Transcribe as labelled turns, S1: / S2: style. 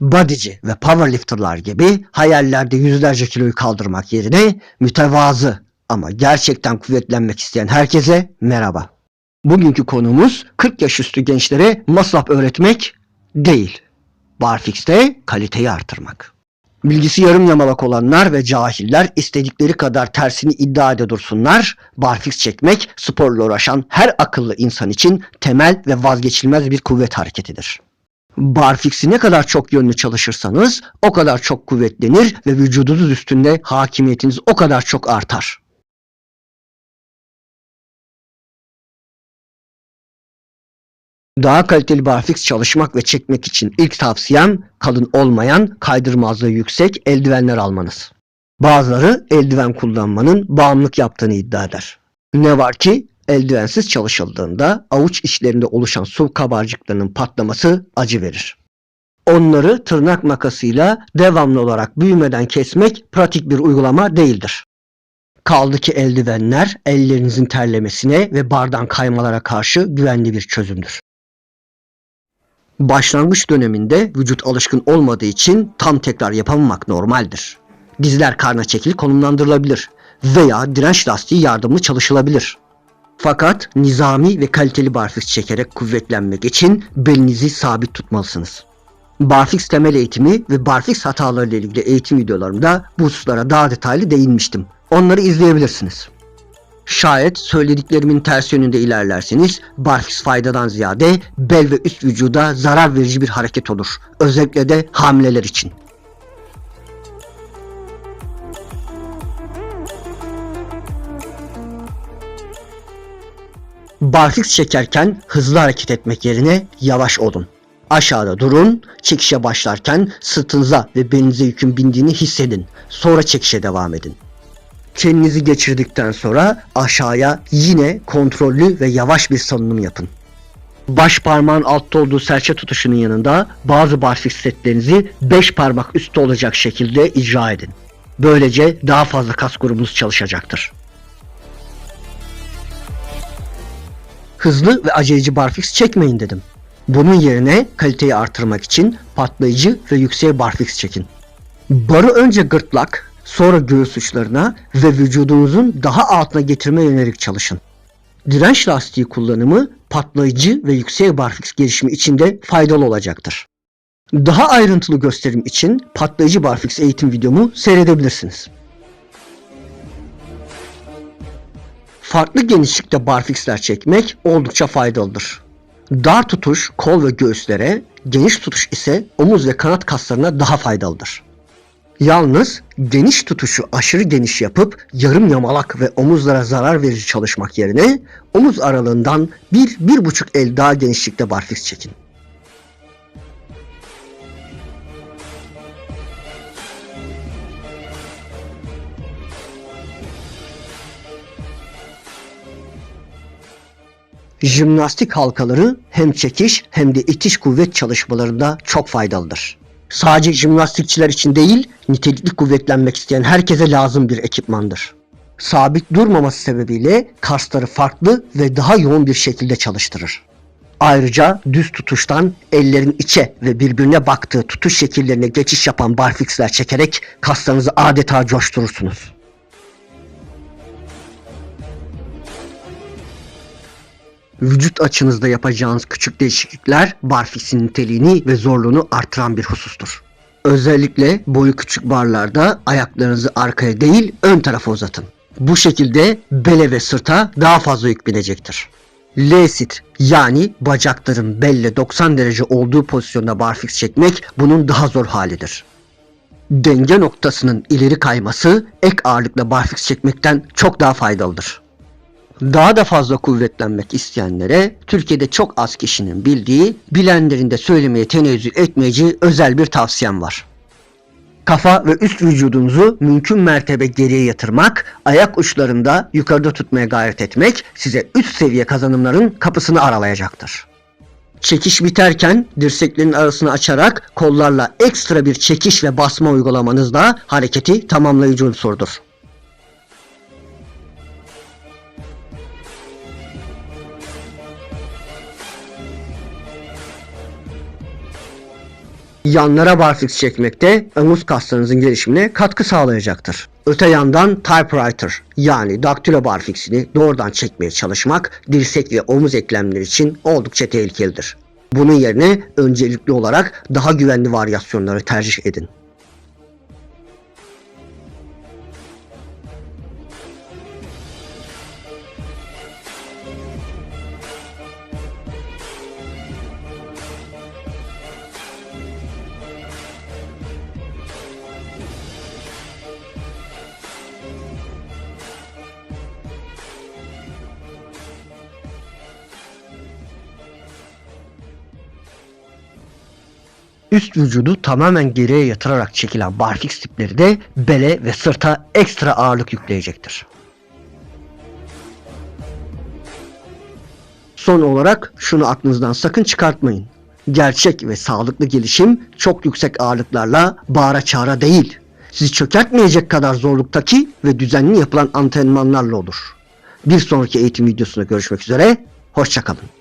S1: bodyci ve powerlifterlar gibi hayallerde yüzlerce kiloyu kaldırmak yerine mütevazı ama gerçekten kuvvetlenmek isteyen herkese merhaba. Bugünkü konumuz 40 yaş üstü gençlere masraf öğretmek değil. Barfix'te kaliteyi artırmak. Bilgisi yarım yamalak olanlar ve cahiller istedikleri kadar tersini iddia ede dursunlar. Barfix çekmek sporla uğraşan her akıllı insan için temel ve vazgeçilmez bir kuvvet hareketidir. Barfix'i ne kadar çok yönlü çalışırsanız o kadar çok kuvvetlenir ve vücudunuz üstünde hakimiyetiniz o kadar çok artar. Daha kaliteli barfix çalışmak ve çekmek için ilk tavsiyem kalın olmayan, kaydırmazlığı yüksek eldivenler almanız. Bazıları eldiven kullanmanın bağımlılık yaptığını iddia eder. Ne var ki eldivensiz çalışıldığında avuç içlerinde oluşan su kabarcıklarının patlaması acı verir. Onları tırnak makasıyla devamlı olarak büyümeden kesmek pratik bir uygulama değildir. Kaldı ki eldivenler ellerinizin terlemesine ve bardan kaymalara karşı güvenli bir çözümdür. Başlangıç döneminde vücut alışkın olmadığı için tam tekrar yapamamak normaldir. Dizler karna çekili konumlandırılabilir veya direnç lastiği yardımlı çalışılabilir. Fakat nizami ve kaliteli barfiks çekerek kuvvetlenmek için belinizi sabit tutmalısınız. Barfix temel eğitimi ve barfix hataları ile ilgili eğitim videolarımda bu hususlara daha detaylı değinmiştim. Onları izleyebilirsiniz. Şayet söylediklerimin ters yönünde ilerlerseniz barfix faydadan ziyade bel ve üst vücuda zarar verici bir hareket olur. Özellikle de hamileler için. Barfix çekerken hızlı hareket etmek yerine yavaş olun. Aşağıda durun, çekişe başlarken sırtınıza ve belinize yükün bindiğini hissedin. Sonra çekişe devam edin. Kendinizi geçirdikten sonra aşağıya yine kontrollü ve yavaş bir salınım yapın. Baş parmağın altta olduğu serçe tutuşunun yanında bazı barfix setlerinizi 5 parmak üstte olacak şekilde icra edin. Böylece daha fazla kas grubunuz çalışacaktır. Hızlı ve aceleci barfix çekmeyin dedim. Bunun yerine kaliteyi artırmak için patlayıcı ve yüksek barfix çekin. Barı önce gırtlak, sonra göğüs uçlarına ve vücudunuzun daha altına getirme yönelik çalışın. Direnç lastiği kullanımı patlayıcı ve yüksek barfix gelişimi için de faydalı olacaktır. Daha ayrıntılı gösterim için patlayıcı barfix eğitim videomu seyredebilirsiniz. Farklı genişlikte barfixler çekmek oldukça faydalıdır. Dar tutuş kol ve göğüslere, geniş tutuş ise omuz ve kanat kaslarına daha faydalıdır. Yalnız geniş tutuşu aşırı geniş yapıp yarım yamalak ve omuzlara zarar verici çalışmak yerine omuz aralığından 1-1,5 el daha genişlikte barfix çekin. Jimnastik halkaları hem çekiş hem de itiş kuvvet çalışmalarında çok faydalıdır. Sadece jimnastikçiler için değil, nitelikli kuvvetlenmek isteyen herkese lazım bir ekipmandır. Sabit durmaması sebebiyle kasları farklı ve daha yoğun bir şekilde çalıştırır. Ayrıca düz tutuştan ellerin içe ve birbirine baktığı tutuş şekillerine geçiş yapan barfixler çekerek kaslarınızı adeta coşturursunuz. Vücut açınızda yapacağınız küçük değişiklikler barfixin niteliğini ve zorluğunu artıran bir husustur. Özellikle boyu küçük barlarda ayaklarınızı arkaya değil ön tarafa uzatın. Bu şekilde bele ve sırta daha fazla yük binecektir. L-sit yani bacakların belle 90 derece olduğu pozisyonda barfix çekmek bunun daha zor halidir. Denge noktasının ileri kayması ek ağırlıkla barfix çekmekten çok daha faydalıdır. Daha da fazla kuvvetlenmek isteyenlere Türkiye'de çok az kişinin bildiği, bilenlerin de söylemeye tenezzül etmeyeceği özel bir tavsiyem var. Kafa ve üst vücudunuzu mümkün mertebe geriye yatırmak, ayak uçlarında yukarıda tutmaya gayret etmek size üst seviye kazanımların kapısını aralayacaktır. Çekiş biterken dirseklerin arasını açarak kollarla ekstra bir çekiş ve basma uygulamanız da hareketi tamamlayıcı unsurdur. Yanlara barfiks çekmekte omuz kaslarınızın gelişimine katkı sağlayacaktır. Öte yandan typewriter yani daktilo barfiksini doğrudan çekmeye çalışmak dirsek ve omuz eklemleri için oldukça tehlikelidir. Bunun yerine öncelikli olarak daha güvenli varyasyonları tercih edin. Üst vücudu tamamen geriye yatırarak çekilen barfiks tipleri de bele ve sırta ekstra ağırlık yükleyecektir. Son olarak şunu aklınızdan sakın çıkartmayın. Gerçek ve sağlıklı gelişim çok yüksek ağırlıklarla bağıra çağıra değil, sizi çökertmeyecek kadar zorluktaki ve düzenli yapılan antrenmanlarla olur. Bir sonraki eğitim videosunda görüşmek üzere, hoşçakalın.